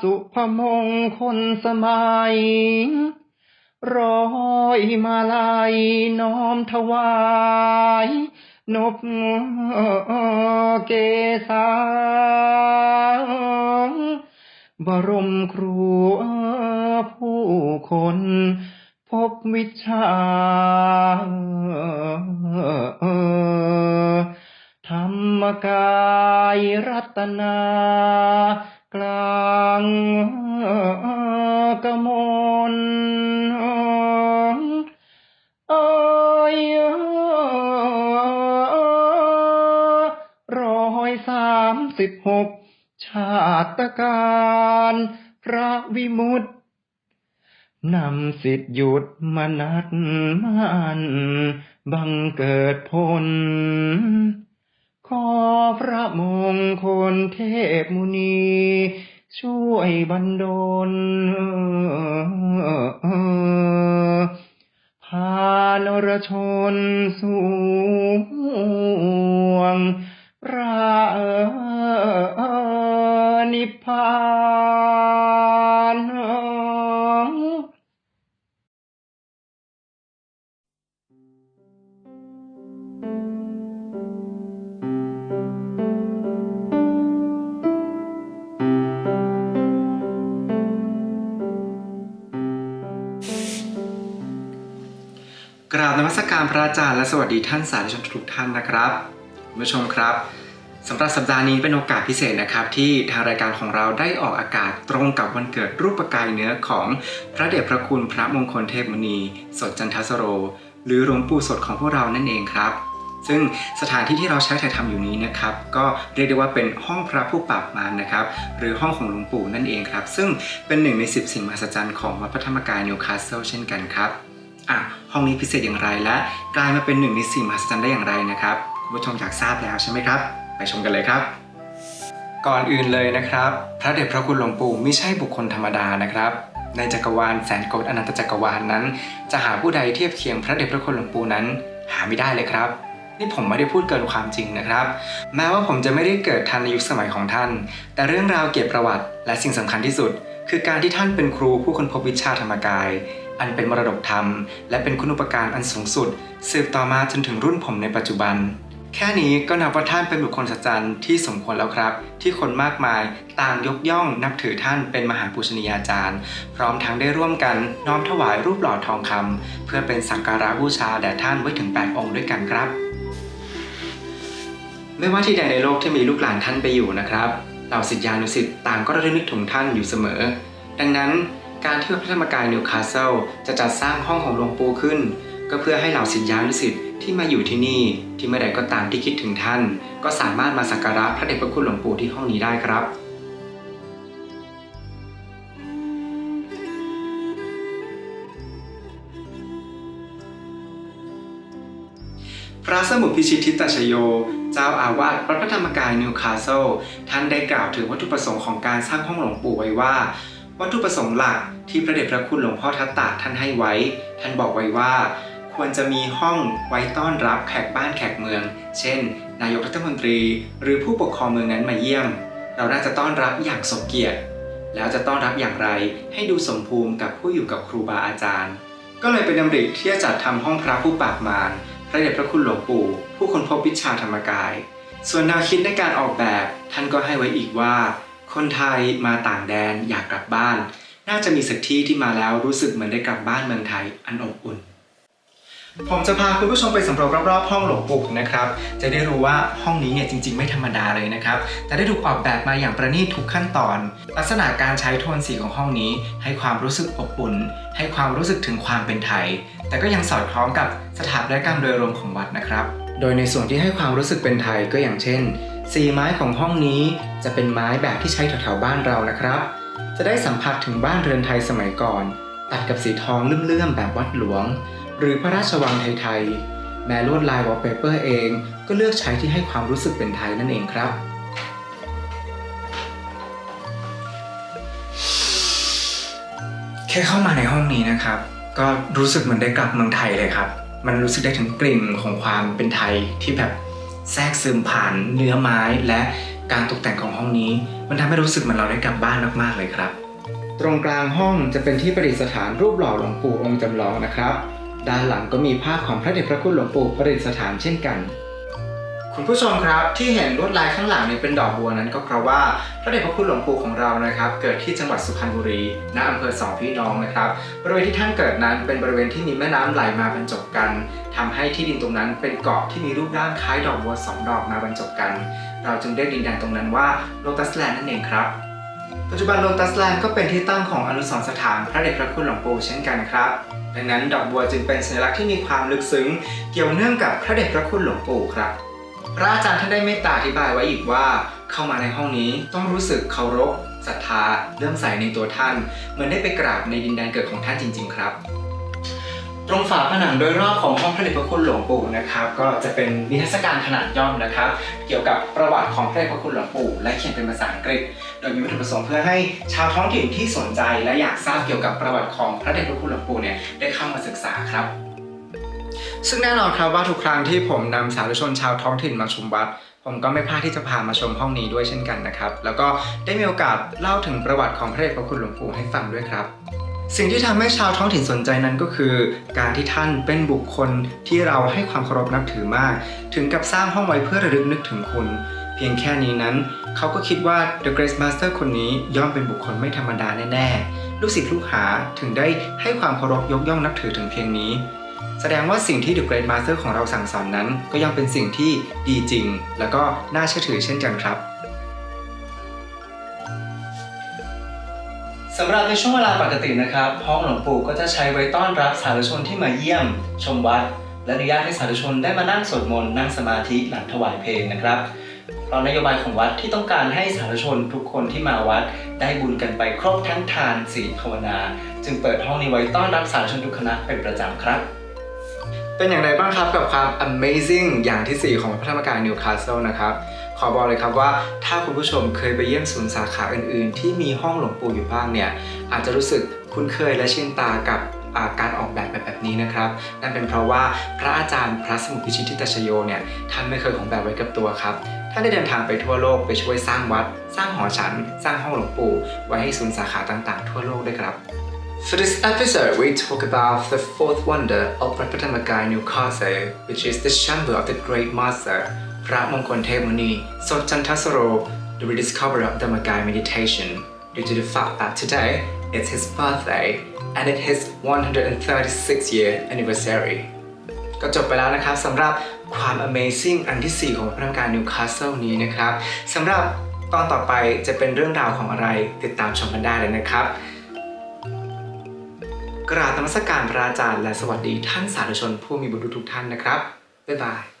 สุพมงคลสมัย ร้อยมาลัยน้อมถวาย นบเกษาบรมครูผู้คน พบวิชาธรรมกายรัตนา กลางกมลเอยร้อยสามสิบหกชาตการพระวิมุตตินำสิทธิหยุดมนัดมันบังเกิดผล ขอพระมงคลเทพมุนี ช่วยบันดลพานรชน กราบนมัสการพระอาจารย์และสวัสดีท่านสาธุชนทุกท่านนะครับคุณผู้ชมครับสำหรับสัปดาห์นี้เป็นโอกาสพิเศษนะครับ ที่ทางรายการของเราได้ออกอากาศตรงกับวันเกิดรูปกายเนื้อของพระเดชพระคุณพระมงคลเทพมุนีสดจันทสโร หรือหลวงปู่สดของพวกเรานั่นเองครับ ซึ่งสถานที่ที่เราใช้ถ่ายทำอยู่นี้นะครับ ก็เรียกได้ว่าเป็นห้องพระผู้ปราบมารนะครับ หรือห้องของหลวงปู่นั่นเองครับ ซึ่งเป็นหนึ่งในสิบสิ่งมหัศจรรย์ของวัดพระธรรมกายนิวคาสเซิลเช่นกันครับ อะห้องนี้พิเศษอย่างไรและ กลายมาเป็นหนึ่งในสิ่งมหัศจรรย์ได้อย่างไรนะครับคุณผู้ชมอยากทราบแล้วใช่ไหมครับ ไปชมกันเลยครับ ก่อนอื่นเลยนะครับ พระเดชพระคุณหลวงปู่ไม่ใช่บุคคลธรรมดานะครับ ในจักรวาลแสนโกฏอนันตจักรวาลนั้น จะหาผู้ใดเทียบเคียงพระเดชพระคุณหลวงปู่นั้น หาไม่ได้เลยครับนี่ผมไม่ได้พูดเกินความจริงนะครับ แม้ว่าผมจะไม่ได้เกิดทันในยุคสมัยของท่าน แต่เรื่องราวเก็บประวัติ และสิ่งสำคัญที่สุด คือการที่ท่านเป็นครูผู้ค้นพบวิชาธรรมกาย อันเป็นมรดกธรรม และเป็นคุณูปการอันสูงสุด สืบต่อมาจนถึงรุ่นผมในปัจจุบัน แค่นี้ก็นับว่าท่านเป็นบุคคลสัจจันทร์ที่สมควรแล้วครับ ที่คนมากมายต่างยกย่องนับถือท่านเป็นมหาปูชนียาจารย์ พร้อมทั้งได้ร่วมกันน้อมถวายรูปหล่อทองคำเพื่อเป็นสักการะบูชาแด่ท่านไว้ถึง 8 องค์ด้วยกันครับ ไม่ว่าที่ใดในโลกที่มีลูกหลานท่านไปอยู่นะครับเหล่าศิษยานุศิษย์ต่างก็ระลึกถึงท่านอยู่เสมอ ดังนั้น การที่วัดพระธรรมกายนิวคาสเซิลจะจัดสร้างห้องของหลวงปู่ขึ้น ก็เพื่อให้เหล่าศิษยานุศิษย์ที่มาอยู่ที่นี่ที่เมื่อใดก็ตามที่คิดถึงท่าน ก็สามารถมาสักการะพระเดชพระคุณหลวงปู่ที่ห้องนี้ได้ครับพระสมุทรพิชิตทิตชโย เจ้าอาวาสวัดพระธรรมกายนิวคาสเซิลท่านได้กล่าวถึงวัตถุประสงค์ของการสร้างห้องหลวงปู่ไว้ว่า วัตถุประสงค์หลักที่พระเดชพระคุณหลวงพ่อทัตตาท่านให้ไว้ ท่านบอกไว้ว่า ควรจะมีห้องไว้ต้อนรับแขกบ้านแขกเมือง เช่น นายกรัฐมนตรี หรือผู้ปกครองเมืองนั้นมาเยี่ยม เราน่าจะต้อนรับอย่างสมเกียรติ แล้วจะต้อนรับอย่างไรให้ดูสมภูมิกับผู้อยู่กับครูบาอาจารย์ ก็เลยเป็นดำริที่จะจัดทำห้องพระผู้ปราบมารพระเดชพระคุณหลวงปู่ ผู้คนพบวิชาธรรมกาย ส่วนแนวคิดในการออกแบบ ท่านก็ให้ไว้อีกว่า คนไทยมาต่างแดนอยากกลับบ้าน น่าจะมีสักที่ที่มาแล้วรู้สึกเหมือนได้กลับบ้านเมืองไทยอันอบอุ่น ผมจะพาคุณผู้ชมไปสำรวจรอบๆห้องหลวงปู่นะครับ จะได้รู้ว่าห้องนี้เนี่ยจริง ๆ ไม่ธรรมดาเลยนะครับ แต่ได้ถูกออกแบบมาอย่างประณีตทุกขั้นตอน ลักษณะการใช้โทนสีของห้องนี้ ให้ความรู้สึกอบอุ่น ให้ความรู้สึกถึงความเป็นไทย แต่ก็ยังสอดคล้องกับสถาปัตยกรรมโดยรวมของวัดนะครับ โดยในส่วนที่ให้ความรู้สึกเป็นไทยก็อย่างเช่น สีไม้ของห้องนี้จะเป็นไม้แบบที่ใช้แถวๆบ้านเรานะครับ จะได้สัมผัสถึงบ้านเรือนไทยสมัยก่อน ตัดกับสีทองเลื่อมๆแบบวัดหลวง หรือพระราชวังไทยๆแม้ลวดลายวอลเปเปอร์เองก็เลือกใช้ที่ให้ความรู้สึกเป็นไทยนั่นเองครับแค่เข้ามาในห้องนี้นะครับ ก็รู้สึกเหมือนได้กลับเมืองไทยเลยครับ มันรู้สึกได้ถึงกลิ่นของความเป็นไทยที่แบบ แทรกซึมผ่านเนื้อไม้และการตกแต่งของห้องนี้ มันทำให้รู้สึกเหมือนเราได้กลับบ้านมากๆเลยครับ ตรงกลางห้องจะเป็นที่ประดิษฐานรูปหล่อหลวงปู่องค์จำลองนะครับ ด้านหลังก็มีภาพของพระเดชพระคุณหลวงปู่ประดิษฐานเช่นกัน คุณผู้ชมครับที่เห็นลวดลายข้างหลังนี่เป็นดอกบัวนั้นก็เพราะว่าพระเดชพระคุณหลวงปู่ของเรานะครับ เกิดที่จังหวัดสุพรรณบุรีณอำเภอสองพี่น้องนะครับบริเวณที่ท่านเกิดนั้นเป็นบริเวณที่มีแม่น้ำไหลมาบรรจบกันทำให้ที่ดินตรงนั้นเป็นเกาะที่มีรูปร่างคล้ายดอกบัวสองดอกมาบรรจบกัน เราจึงเรียกดินแดนตรงนั้นว่าโลตัสแลนด์นั่นเองครับปัจจุบันโลตัสแลนด์ก็เป็นที่ตั้งของอนุสรณ์สถานพระเดชพระคุณหลวงปู่เช่นกันครับดังนั้นดอกบัวจึงเป็นสัญลักษณ์ที่มีความลึกซึ้ง เกี่ยวเนื่องกับพระเดชพระคุณหลวงปู่ครับ พระอาจารย์ท่านได้เมตตาอธิบายไว้อีกว่า เข้ามาในห้องนี้ต้องรู้สึกเคารพศรัทธาเลื่อมใสในตัวท่าน เหมือนได้ไปกราบในดินแดนเกิดของท่านจริง ๆ ครับ ตรงฝาผนังโดยรอบของห้องพระเดชพระคุณหลวงปู่นะครับ ก็จะเป็นนิทรรศการขนาดย่อมนะครับ เกี่ยวกับประวัติของพระเดชพระคุณหลวงปู่ และเขียนเป็นภาษาอังกฤษ โดยมีวัตถุประสงค์เพื่อให้ชาวท้องถิ่นที่สนใจ และอยากทราบเกี่ยวกับประวัติของพระเดชพระคุณหลวงปู่เนี่ยได้เข้ามาศึกษาครับ ซึ่งแน่นอนครับว่าทุกครั้งที่ผมนำสาธุชนชาวท้องถิ่นมาชมวัด ผมก็ไม่พลาดที่จะพามาชมห้องนี้ด้วยเช่นกันนะครับ แล้วก็ได้มีโอกาสเล่าถึงประวัติของพระเดชพระคุณหลวงปู่ให้ฟังด้วยครับสิ่งที่ทำให้ชาวท้องถิ่นสนใจนั้นก็คือ การที่ท่านเป็นบุคคลที่เราให้ความเคารพนับถือมาก ถึงกับสร้างห้องไว้เพื่อระลึกนึกถึงคุณ เพียงแค่นี้นั้น เขาก็คิดว่า The Grace Master คนนี้ย่อมเป็นบุคคลไม่ธรรมดาแน่ ๆ ลูกศิษย์ลูกหาถึงได้ให้ความเคารพยกย่องนับถือถึงเพียงนี้ แสดงว่าสิ่งที่ The Great Master ของเราสั่งสอนนั้น ก็ยังเป็นสิ่งที่ดีจริง แล้วก็น่าเชื่อถือเช่นกันครับสำหรับในช่วงเวลาปกตินะครับห้องหลวงปู่ก็จะใช้ไว้ต้อนรับสาธุชนที่มาเยี่ยม ชมวัด และอนุญาตให้สาธุชนได้มานั่งสวดมนต์นั่งสมาธิหลังถวายเพลงนะครับเพราะนโยบายของวัดที่ต้องการให้สาธุชนทุกคนที่มาวัด ได้บุญกันไปครบทั้งทานศีลภาวนา จึงเปิดห้องนี้ไว้ต้อนรับสาธุชนทุกคณะเป็นประจำครับ เป็นอย่างไรบ้างครับกับความ amazing อย่างที่ 4 ของพระธรรมกายนิวคาสเซิลนะครับ ขอบอกเลยครับว่าถ้าคุณผู้ชมเคยไปเยี่ยมศูนย์สาขาอื่นๆ ที่มีห้องหลวงปู่อยู่บ้างเนี่ย อาจจะรู้สึกคุ้นเคยและชินตากับาการออกแบบแบบแบบนี้นะครับ นั่นเป็นเพราะว่าพระอาจารย์พระสมุทรพิชิตทิตชโยเนี่ยท่านไม่เคยของแบบไว้กับตัวครับท่านได้เดินทางไปทั่วโลกไปช่วยสร้างวัด สร้างหอฉัน สร้างห้องหลวงปู่ไว้ให้ศูนย์สาขาต่างๆ ทั่วโลกด้วยครับ For this episode, we talk about the fourth wonder of Pratamagai Newcastle, which is the chamber of the Great Master, Pramongkon Muni, Sojantasaro, the rediscovery of Dhammagai meditation, due to the fact that today it's his birthday and it's his 136 year anniversary. ก็จบไปแล้วนะครับสำหรับความ Amazing อันที่ 4 ของพระธรรมการนิวคาสเซิลนี้นะครับสำหรับตอนต่อไปจะเป็นเรื่องราวของอะไรติดตามชมกันได้เลยนะครับ กราบนมัสการพระอาจารย์และสวัสดีท่านสาธุชนผู้มีบุญทุกท่านนะครับ บ๊ายบาย